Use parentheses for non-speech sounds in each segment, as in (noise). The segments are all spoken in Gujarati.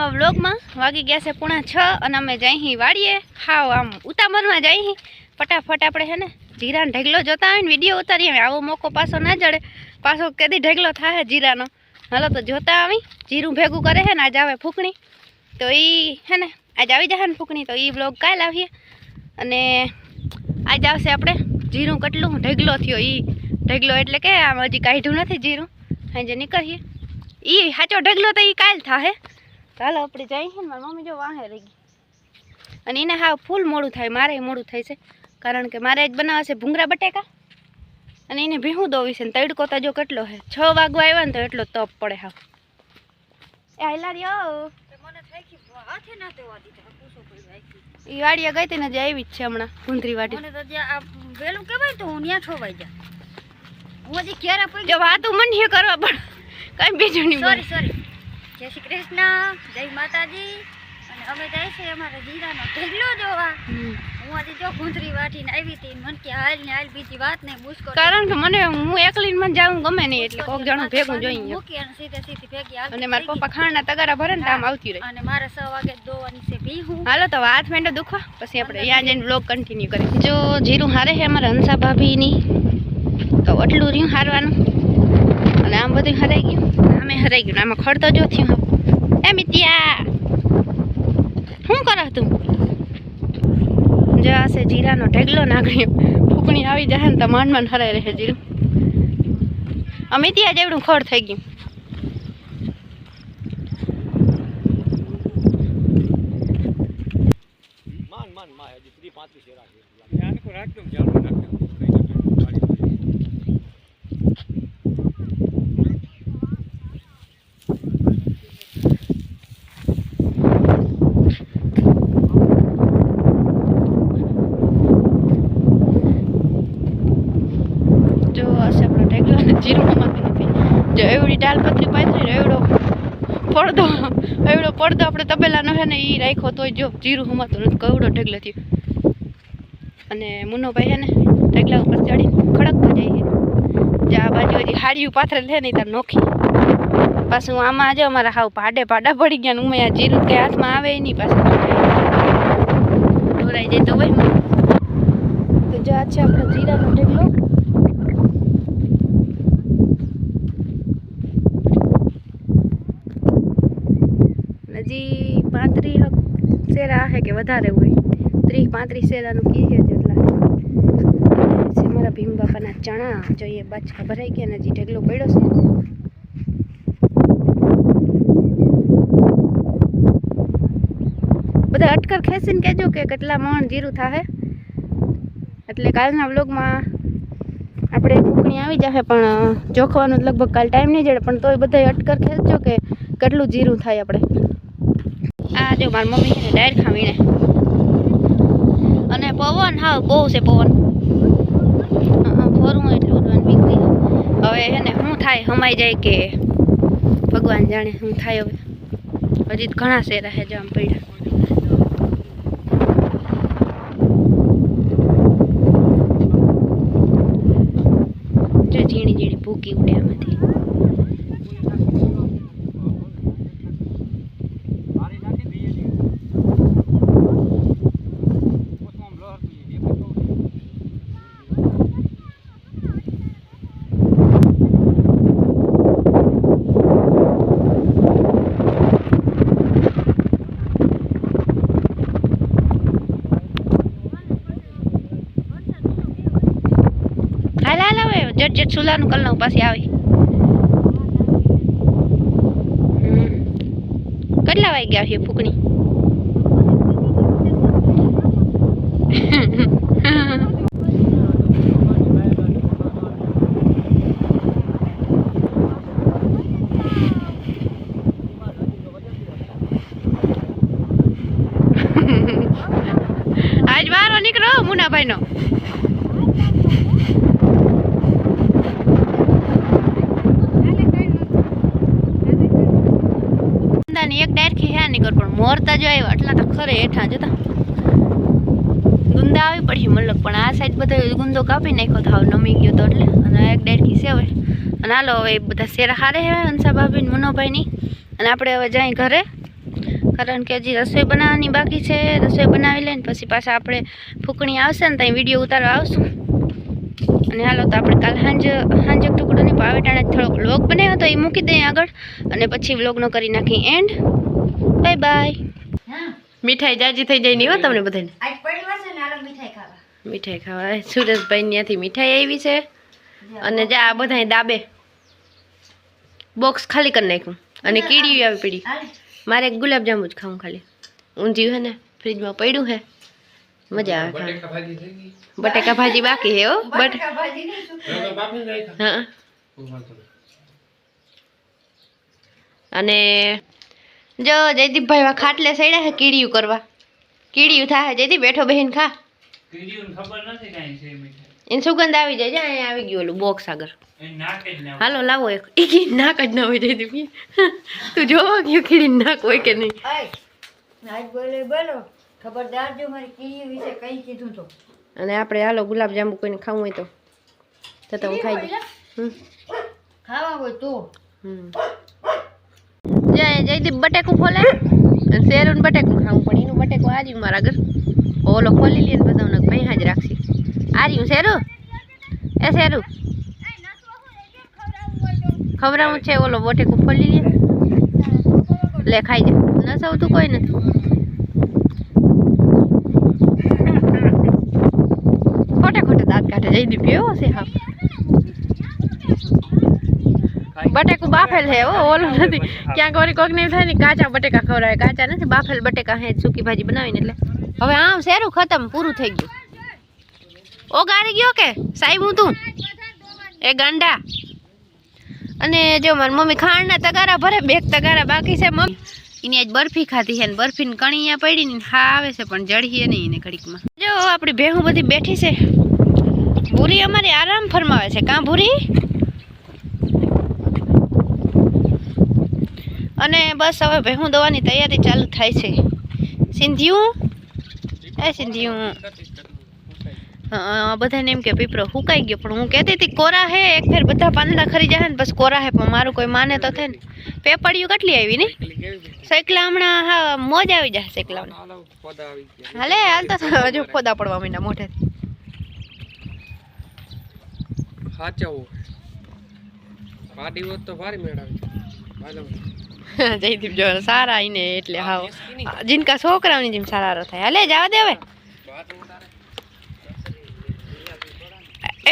નવા વ્લોગમાં વાગી ગયા છે પૂણા છ અને અમે જઈ વાળીએ હાવ આમ ઉતામરમાં જઈ ફટાફટ આપણે છે ને જીરાનો ઢગલો જોતા હોય ને વીડિયો ઉતારીએ. આવો મોકો પાછો ના જડે. પાછો કેદી ઢગલો થાય જીરાનો. હાલો તો જોતા આવી. જીરું ભેગું કરે છે ને, આજ આવે ફૂકણી. તો એ હે ને, આજે આવી જશે ને ફૂકણી. તો એ વ્લોગ કાલે આવીએ. અને આજ આવશે આપણે જીરું કેટલું. ઢગલો થયો એ ઢગલો એટલે કે આમ હજી કાઢ્યું નથી જીરું. સાંજે નીકળીએ. એ સાચો ઢગલો તો એ કાલ થાહે. ચાલો આપણે જઈએ ને મારી મમ્મી જો વાહે રહી ગઈ. અને એને હા ફૂલ મોડું થાય મારે મોડું થાય છે. કારણ કે મારે જ બનાવવા છે ભૂંગરા બટેકા. અને એને ભીહું દોવી છે ને તડકો તો જો કેટલો છે. છ વાગવા આવ્યા ને તો એટલો તપ પડે હા. એ હાલા રહ્યો એ વાડીએ ગઈ હતી ને જે આવી જ છે હમણાં ગુંદરી વાડી. મને તો આ વેલું કહેવાય તો હું ત્યાં છોવાઈ જા હું હજી ક્યારે જો વાતું મન કરવા પણ કઈ બીજું નહીં સોરી સોરી જય શ્રી કૃષ્ણ જય માતાજી. અને અમે જાય છે અમારા જીરાનો ઢગલો જોવા. હું હજી જો ગુંદરી વાટીને આવી હતી મન કે હાલ ને હાલ બીજી વાત નહીં મુસ્કો કારણ કે મને હું એકલી મને જાવું ગમે નહીં એટલે કોક જણું ભેગું જોઈએ. મૂકી અને સીધે સીધી ભેગી હાલતી અને મારા પપ્પા ખાણના તગારા ભરે ને આમ આવતી રહી. અને મારે સો વાગે દોવાની છે ભીહું હાલો તો હાથ મેંડો દુખવા પછી આપણે ત્યાં જઈને બ્લોગ કન્ટિન્યુ કરીએ. જો જીરું હારે છે અમારા હંસા ભાભીની તો આટલું રહ્યું હારવાનું. અને આમ બધું હરાઈ ગયું. આમે હરાઈ ગયું આમાં ખડ તો જો થયું એ મિત્યા શું કરો તું? જો આ જીરાનો ઢગલો નાખ્યો ફૂકણી આવી જાય ને તો માંડ માંડ હરાઈ રહે જીરું. અમિતિયા જેવડું ખડ થઈ ગયું. માન માનમાં હજી ત્રીસ પાંત્રીસ રાખજો રાખજો કઈ ના કઈ વાળી જો હશે આપણો ઢેગલો અને જીરું કમાતું નથી. જો એવડી ડાલ પતરી પાથરી એવડો પડદો એવડો પડદો આપણે તબેલાનો છે ને એ રાખ્યો તોય જો જીરું હમાતું નથી કવડો ઢેગલો થયો. અને મુન્નોભાઈ છે ને ઢગલા ઉપર ચડીને ખડકવા જાય જે આ બાજુ હજી હાડીયું પાથર લે ને ત્યાં નોખી. પાછું આમાં આજે, અમારા હાવ પાડે પાડા પડી ગયા ને ઉમે આ જીરું કે હાથમાં આવે નહીં પાછું. ઢોરાઈ જાય તો હોય તો જો આ છે આપણો જીરાનો ઢેગલો હજી પાંત્રીસ શેરા હે કે વધારે હોય. ત્રીસ, પાંત્રીસ શેરાનું કી જેટલા મારા ભીમ બાપાના ચણા જોઈએ બાચકા ભરાઈ ગયા ને હજી ઢગલો પડ્યો છે. બધા અટકર ખેંચીને કહેજો કે કેટલા મણ જીરું થાય એટલે કાલના વ્લોગમાં આપણે ફૂકણી આવી જશે પણ ચોખવાનું લગભગ કાલ ટાઈમ નહીં જડે, પણ તોય બધા અટકર ખેંચજો કે કેટલું જીરું થાય આપણે. આ જો મારી મમ્મી છે ને ડાયર ખાવીને. અને પવન હા બહુ છે પવન. હા, ફરવું એટલું ઉડવાનું બીક હવે એને શું થાય હમાઈ જાય કે ભગવાન જાણે શું થાય હવે. હજી ઘણા શેરા છે જામ પડ્યા જો ઝીણી ઝીણી ભૂકી ઉડે આમાંથી મારી નાખી દઈએ છીએ ઓછું આમ લહરતું છે, એ પણ કહું છું. હાલ હાલ હવે જટ જેટ સુલાનું કલ નાખું પાછી આવી. કેટલા વાગી ગયા છે ફૂકણી? આજ વારો નીકળો મુનાભાઈ નો ગુંદાની એક ડાયરખી હે નીકળ પણ મોરતા જો આવ્યા એટલા તો ખરે હેઠા જતા ગુંદા આવી પડી મતલબ પણ આ સાઈડ બધો ગુંદો કાપી નાખ્યો હાવ નમી ગયો તો એટલે. અને એક ડાયરખી સેવે અને હાલો, હવે બધા શેરા હારે હે, હંસા ભાભી ને અને આપણે હવે જાય ઘરે. કારણ કે હજી રસોઈ બનાવવાની બાકી છે. રસોઈ બનાવી લઈને પછી પાછા આપણે ફૂકણી આવશે ને ત્યાં વીડિયો ઉતારવા આવશું. અને હાલો, તો આપણે કાલ સાંજ, સાંજે ટુકડો નહીં પાવેટાણે થોડોક વ્લોગ બનાવ્યો તો એ મૂકી દઈએ આગળ. અને પછી વ્લોગનો કરી નાખી એન્ડ બાય બાય મીઠાઈ જાજી થઈ જાય નહીં હો તમને બધાને? મીઠાઈ ખાવા. મીઠાઈ સુરેશભાઈ ત્યાંથી મીઠાઈ આવી છે. અને જા આ બધા દાબે. બોક્સ ખાલી કરી નાખ્યું. અને કીડી આવી પડી. મારે ગુલાબજાંબુ જ ખાવું ખાલી. ઊંધિયું હે ને ફ્રીજમાં પડ્યું હે. મજા આવે બટેકા ભાજી બાકી હે હો. બટ હા. અને જો જયદીપભાઈ વા ખાટલે સડ્યા છે કીડિયું કરવા. કીડીયું થાય જયદીપ બેઠો બહેન ખા. એને ખબર નથી કાંઈ છે મીઠાઈ. એની સુગંધ આવી જાય. જા અહીંયા આવી ગયું ઓલું બોક્સ આગળ. એ નાક જ ના હાલો લાવો એક. ઈ નાક જ ના હોય જયદીપ. તું જોવા ગયું કીડી નાક હોય કે નહીં. આય બોલે બોલો. ખબરદાર જો મારી કીડી વિશે કઈ કીધું તો. અને આપણે હાલો ગુલાબજાંબુ કોઈને ખાવું હોય તો. તો તો હું ખાઈ દઉં. હમ. ખાવા હોય તો. હમ. જય, જયદીપ બટેકું ખોલે. અને શેરું બટેકું ખાવું પણ એનું બટેકું આજુ મારા ઘર. ઓલો ખોલી લે ને બધાને પૈસા જ રાખશી. આર્યું, શેરું? એ શેરું? ખવડાવું છે, ઓલો બટેકું ખોલી લે. લે, ખાઈ જાય ન સૌતું કોઈ નથી. ખોટે ખોટે દાંત કાઢે. જયદીપ, એવો છે હા બટેકું બાફેલ છે ઓ ઓલું નથી. ક્યાંક વળી કોક નહીં થાય ને કાચા બટેકા ખવડાવે. કાચા નથી બાફેલ બટેકા હે સૂકી ભાજી બનાવીને એટલે. હવે આમ શેરું ખતમ પૂરું થઈ ગયું. ઓગારી ગયો કે? સાહેબ હું તું? એ ગાંડા. અને જો મારી મમ્મી ખાંડના તગારા ભરે બે તગારા બાકી છે મમ્મી. એની આજ બરફી ખાધી છે ને બરફીની કણી પડી ને હા આવે છે પણ જડીએ નહીં એને ઘડીકમાં. જો આપણી ભેહું બધી બેઠી છે. ભૂરી અમારી આરામ ફરમાવે છે. કાં ભૂરી? અને બસ હવે ભેહું દવાની તૈયારી ચાલુ થાય છે. સિંધિયું? એ સિંધિયું. બધાને એમ કે પીપળો હુકાઈ ગયો, પણ હું કહેતી હતી, કોરા હે? એક ફેર બધા પાંદડા ખરી જાય ને, બસ કોરા હે, પણ મારું કોઈ માને તો થાય ને પેપડિયું કેટલી આવી ને? સાયકલા હમણાં, હા, મોજ આવી જાય સાયકલામાં હાલે, હાલ તો હજુ ખોદા પડવા માંડ્યા મોઢેથી. સાચવું પાડી હોત તો ભારી મેળાવી. (laughs) જયદીપ જો સારા આવીને એટલે હાવ. જીનકા છોકરાઓની જેમ સારા થાય. હાલે જવા દે હવે.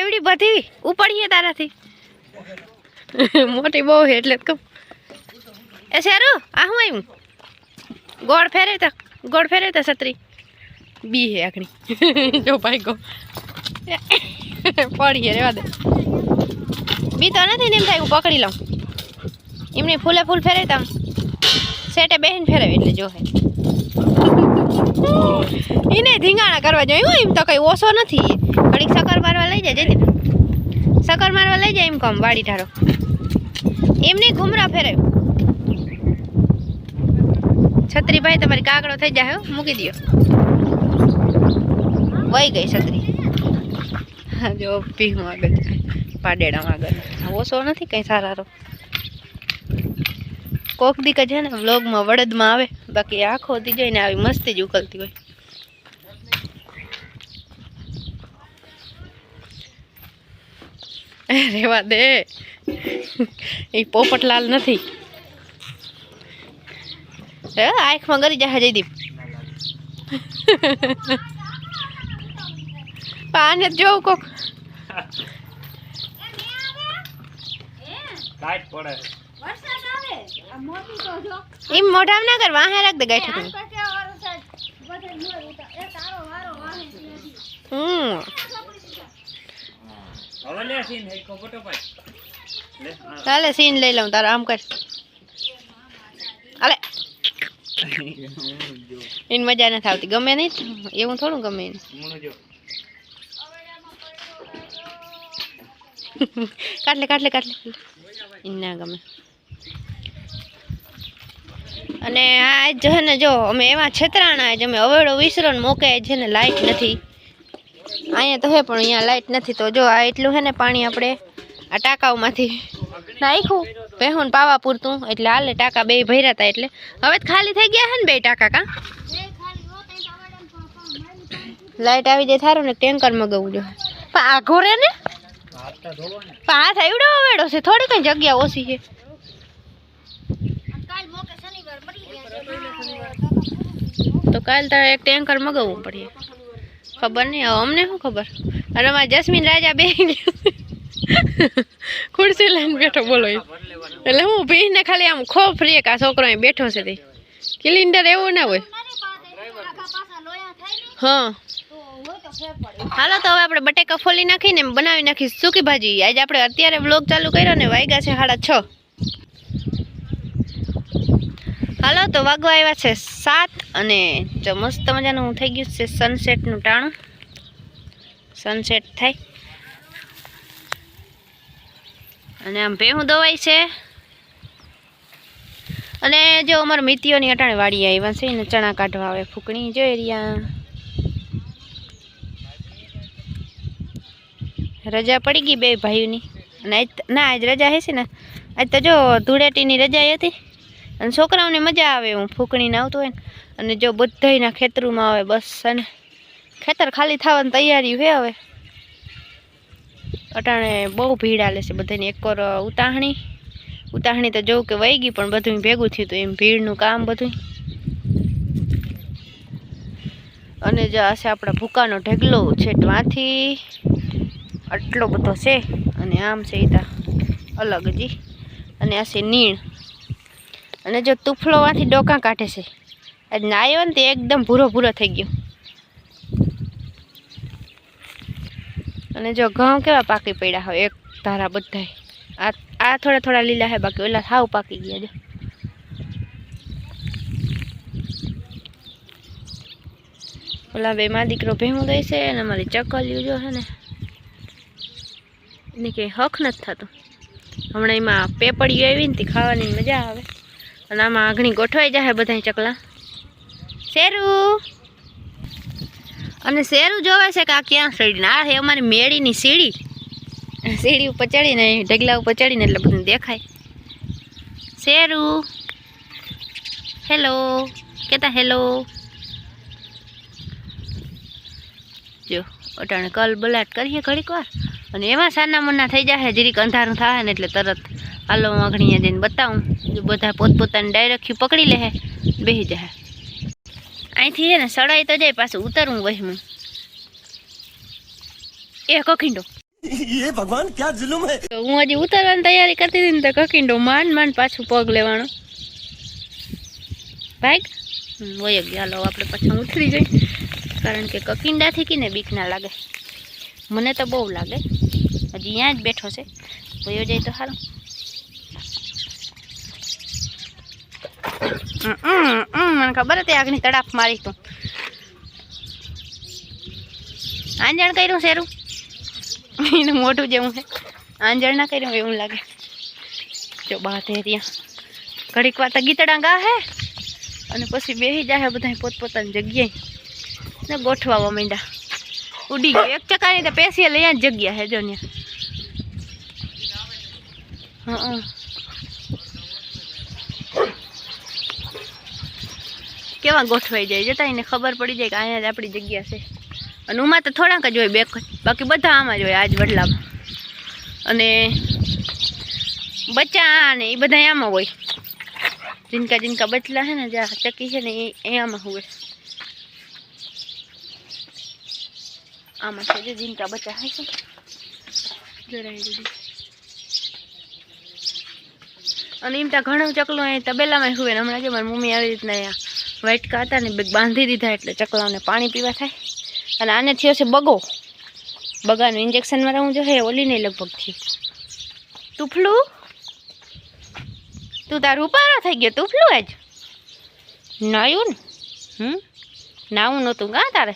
એવડી બધી ઉપાડીએ તારાથી. (laughs) મોટી બહુ છે એટલે કહું. એ શેરું આ હું આવ્યું ગોળ ફેરવતા ગોળ ફેરવતા છત્રી. બી હે આખણી. (laughs) જો ભાઈ ગો. પડીએ રેવા દે. બી તો નથી ને એમ થાય હું પકડી લઉં. એમની ફૂલે ફૂલ ફેરવતા સેટે બેહીને ફેરવે એટલે જો હે. એને ધીંગાણા કરવા જોઈએ એમ તો કઈ ઓછો નથી. ઘડીક સકર મારવા લઈ જાય જયદીપ સકર મારવા લઈ જાય એમ કમ વાડી ઠારો એમની ઘુમરા ફેરે. છત્રીભાઈ, તમારી કાગડો થઈ જાય મૂકી દો વહી ગઈ છત્રી. જો પીહું આગળ પાડેડામાં આગળ. ઓછો નથી કઈ સારા કોક દીક છે ને, વ્લોગમાં વડદમાં આવે, બાકી આખો દી જોઈને આવી મસ્તી જ ઉકલતી હોય. રેવા દે. એ પોપટલાલ નથી. હે, આંખમાં ગરી જાય જયદીપ પાને જોઉં કોક. પડે વરસાદ આવે આ મોટી તો જો એમ મોઢામાં ના કર વાહે રાખ દે ગાય ત્યાંથી. હમ. હવે લે સીન હેકો ફોટો પાડ. લે હા. ચાલે સીન લઈ લઉં તારો આમ કર. અલે ઈન મજા નથી આવતી ગમે નહીં એવું થોડું ગમે એને. કાટલે કાટલે કાટલે. એને ના ગમે. અને આ જ છે ને જો અમે એવા છેતરાણા જ અમે અવેડો વિસરો ને મોકે છે ને લાઇટ નથી. અહીંયા તો હે પણ અહીંયા લાઇટ નથી તો જો આ એટલું છે ને પાણી આપણે આ ટાંકાઓમાંથી નાખ્યું. પહેું પાવા પૂરતું એટલે હાલે ટાંકા બે ભર્યા હતા એટલે. હવે તો ખાલી થઈ ગયા હે ને બે ટાંકા કા? લાઇટ આવી જાય થારું ને ટેન્કર મગાવવું જોઈએ. પણ આઘો રે ને? હાથ એવડો અવેડો છે થોડી કઈ જગ્યા ઓછી છે કાલ મોકે શનિવાર મળી ગયા તો કાલ તારે એક ટેન્કર મગાવવું પડે. ખબર નહીં અમને શું ખબર? અને અમારે જસ્મીન રાજા બે ખુરશી લઈને બેઠો બોલો એટલે હું ભીને ખાલી આમ ખો એક આ છોકરો અહીં બેઠો છે તે. કિલિન્ડર એવું ના હોય. હા. હાલો તો હવે આપણે બટેકા ફોલી નાખીને બનાવી નાખીશ. સૂકી ભાજી. આજે આપણે અત્યારે બ્લોગ ચાલુ કર્યો ને વાગ્યા છે સાડા છ. હાલો, તો વાગવા આવ્યા છે સાત અને જો મસ્ત મજાનું થઈ ગયું છે સનસેટનું ટાણું. સનસેટ થાય. અને આમ ભેહું દવાઈ છે. અને જો અમારા મિતિઓની અટાણે વાડી આવ્યા છે ને ચણા કાઢવા આવે, ફૂકણી જોઈ રહ્યા. રજા પડી ગઈ બે ભાઈઓની. અને આજ ના, આજ રજા હશે ને. આજ તો જો ધૂળેટીની રજા હતી. અને છોકરાઓને મજા આવે હું ફૂંકણીને આવતો હોય ને. અને જો બધાયના ખેતરોમાં આવે બસ, અને ખેતર ખાલી થવાની તૈયારી હોય હવે. અટાણે બહુ ભીડ આલે છે બધાની એક ઉતાહણી. ઉતાહણી તો જોઉં કે વહી ગઈ, પણ બધું ભેગું થયું હતું એમ, ભીડનું કામ બધું અને જો આ છે આપણા ભૂકાનો ઢગલો ત્યાંથી આટલો બધો છે, અને આમ છે એ અલગ જી. અને આ છે નીણ. અને જો તુફલોમાંથી ડોકા કાઢે છે. આજ નાયો ને તે એકદમ ભૂરો ભૂરો થઈ ગયો. અને જો ઘઉં કેવા પાકી પડ્યા હોય એક ધારા બધાય. આ આ થોડા થોડા લીલા હે, બાકી ઓલા સાવ પાકી ગયા છે ઓલા બે માં દીકરો ભેમો દઈ છે અને અમારી ચકલિયું જો છે ને, એને કંઈ હક નથી થતું. હમણાં એમાં પેપડીઓ આવી ને તે ખાવાની મજા આવે. અને આમાં આઘણી ગોઠવાઈ જશે બધા ચકલા. શેરું? અને શેરું જોવે છે કે આ ક્યાં સીડી આ છે અમારી મેળીની સીડી. સીડી ઉપર ચડીને ઢગલા ઉપર ચડીને એટલે બધું દેખાય. શેરું? હેલો? કેતા હેલો? જો અટાણે કલ બલાટ કરીએ ઘડીક વાર. અને એમાં સાના મના થઈ જશે જીરીક અંધારું થાય ને એટલે તરત હાલો હું આંગણીયા જઈને બતાવું. જો બધા પોતપોતાની ડાયરેક્ટ પકડી લે બેસી જાય અહીંથી છે ને સડાઈ તો જાય પાછું ઉતરવું વહીમું એ કખીંડો (laughs) એ ભગવાન હું? હજી ઉતરવાની તૈયારી કરતી હતી તો કખીંડો માંડ માંડ પાછું પગ લેવાનો. ભાઈ વયો ગયો. હાલો આપણે પાછું ઉતરી જઈએ. કારણ કે કકીંડાથી કીને બીક ના લાગે. મને તો બહુ લાગે. હજી ત્યાં જ બેઠો છે. વયો જાય તો સારું મને ખબર હતી આગની તડાફ મારી તું. આંજણ કર્યું શેરું? એનું મોઢું જેવું છે. આંજણ ના કર્યું એવું લાગે. જો બાત હે ત્યાં. ઘડીક વાર તો ગીતડા ગા હે. અને પછી બેસી જાય બધા પોતપોતાની જગ્યાએ. ને ગોઠવાવા માંડ્યા. ઉડી ગયો. એક ચકાની તો પેસીએ લઈ જગ્યા હે જો ત્યાં હા. કેવા ગોઠવાઈ જાય? જતા એને ખબર પડી જાય કે અહીંયા જ આપણી જગ્યા છે. અને ઉમાં તો થોડાક જ હોય, બે. બાકી બધા આમાં જ હોય, આજ વડલામાં અને બચ્ચા ને એ બધા આમાં હોય. જીનકા જીનકા બચલા છે ને જ્યાં ચકી છે ને, એ આમાં હોય. આમાં છે જે જીનકા બચ્ચા હોય છે. અને એમ ત્યાં ઘણું ચકલું અહીં તબેલામાં હોય ને, હમણાં જે મારી મમ્મી આવી રીતના અહીંયા વાટકા હતા ને બાંધી દીધા એટલે ચકલાઓને પાણી પીવા થાય. અને આને થયો છે બગો. બગાનું ઇન્જેક્શન મારવું જોઈએ ઓલી નહીં લગભગ થયું. તુફલું? તું તારું ઉપાડો થઈ ગયો, તુફલું જ નાયું ને? હમ? નાવું નહોતું કાં તારે?